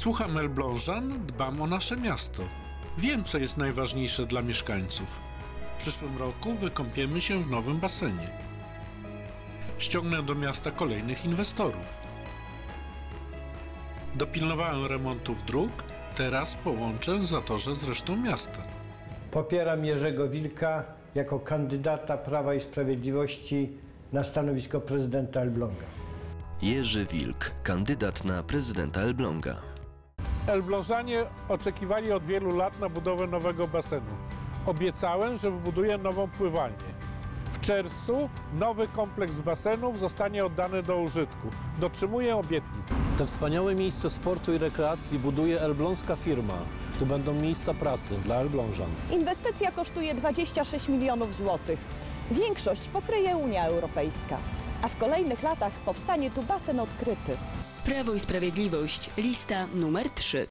Słucham Elblążan, dbam o nasze miasto. Wiem, co jest najważniejsze dla mieszkańców. W przyszłym roku wykąpiemy się w nowym basenie. Ściągnę do miasta kolejnych inwestorów. Dopilnowałem remontów dróg, teraz połączę zatorze z resztą miasta. Popieram Jerzego Wilka jako kandydata Prawa i Sprawiedliwości na stanowisko prezydenta Elbląga. Jerzy Wilk, kandydat na prezydenta Elbląga. Elblążanie oczekiwali od wielu lat na budowę nowego basenu. Obiecałem, że wybuduję nową pływalnię. W czerwcu nowy kompleks basenów zostanie oddany do użytku. Dotrzymuję obietnic. Te wspaniałe miejsce sportu i rekreacji buduje elbląska firma. Tu będą miejsca pracy dla Elblążan. Inwestycja kosztuje 26 milionów złotych. Większość pokryje Unia Europejska, a w kolejnych latach powstanie tu basen odkryty. Prawo i Sprawiedliwość, lista numer 3.